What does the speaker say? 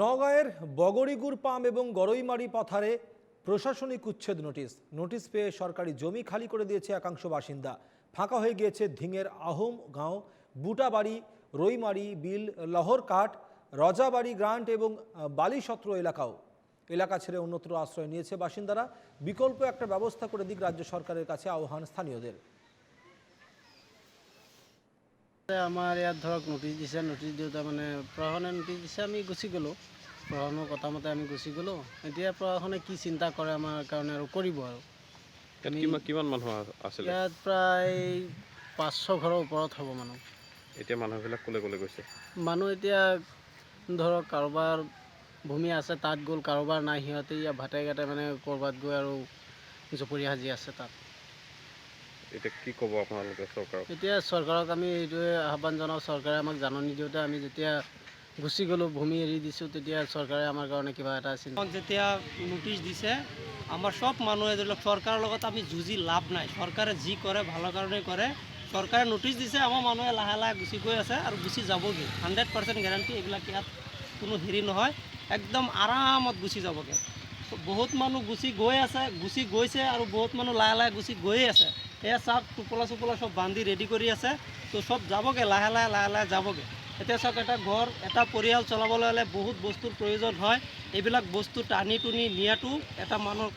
নওগাঁয়ের বগরিগুর পাম এবং গরইমারি পথারে প্রশাসনিক উচ্ছেদ নোটিশ। নোটিশ পেয়ে সরকারি জমি খালি করে দিয়েছে একাংশ বাসিন্দা। ফাঁকা হয়ে গিয়েছে ধিঙের আহোম গাঁও, বুটাবাড়ি রইমারি বিল লহরকাট রজাবাড়ি গ্রান্ট এবং বালিসত্র এলাকাও। এলাকা ছেড়ে অন্যত্র আশ্রয় নিয়েছে বাসিন্দারা। বিকল্প একটা ব্যবস্থা করে দিক রাজ্য সরকারের কাছে আহ্বান স্থানীয়দের। আমাৰ ইয়াত ধৰক নটিচ দিছে নটিচ দিওঁতে মানে প্ৰশাসনে নটিচ দিছে আমি গুচি গ'লোঁ। প্ৰশাসনৰ কথা মতে আমি গুচি গ'লোঁ। এতিয়া প্ৰশাসনে কি চিন্তা কৰে আমাৰ কাৰণে আৰু কৰিব আৰু। কিমান মানুহ আছিলে? ইয়াত প্ৰায় পাঁচশো ঘৰৰ ওপৰত হ'ব মানুহ। এতিয়া মানুহবিলাক ক'লে ক'লে গৈছে? মানুহ এতিয়া ধৰক কাৰোবাৰ ভূমি আছে তাত গ'ল কাৰোবাৰ নাই সিহঁতে ইয়াত ভাতে ঘাটে মানে ক'ৰবাত গৈ আৰু জপৰি সাজি আছে তাত। এতিয়া কি ক'ব আপোনালোকে চৰকাৰক? এতিয়া চৰকাৰক আমি এইটোৱে আহ্বান জনাওঁ চৰকাৰে আমাক জাননী দিওঁতে আমি যেতিয়া গুচি গ'লোঁ ভূমি এৰি দিছোঁ তেতিয়া চৰকাৰে আমাৰ কাৰণে কিবা এটা চিন্তা আমাক যেতিয়া নোটিছ দিছে আমাৰ চব মানুহে ধৰি লওক চৰকাৰৰ লগত আমি যুঁজি লাভ নাই। চৰকাৰে যি কৰে ভালৰ কাৰণে কৰে। চৰকাৰে নোটিছ দিছে আমাৰ মানুহে লাহে লাহে গুচি গৈ আছে আৰু গুচি যাবগৈ। হাণ্ড্ৰেড পাৰ্চেণ্ট গেৰাণ্টি এইবিলাক ইয়াত কোনো হেৰি নহয়। একদম আৰামত গুচি যাবগৈ। বহুত মানুহ গুচি গৈ আছে গুচি গৈছে আৰু বহুত মানুহ লাহে লাহে গুচি গৈয়ে আছে। এয়া চাওক টোপোলা চোপোলা চব বান্ধি ৰেডি কৰি আছে। তো চব যাবগৈ, লাহে লাহে লাহে লাহে যাবগৈ। এতিয়া চাওক, এটা ঘৰ, এটা পৰিয়াল চলাবলৈ হ'লে বহুত বস্তুৰ প্ৰয়োজন হয়। এইবিলাক বস্তু টানি টুনি নিয়াটো এটা মানুহৰ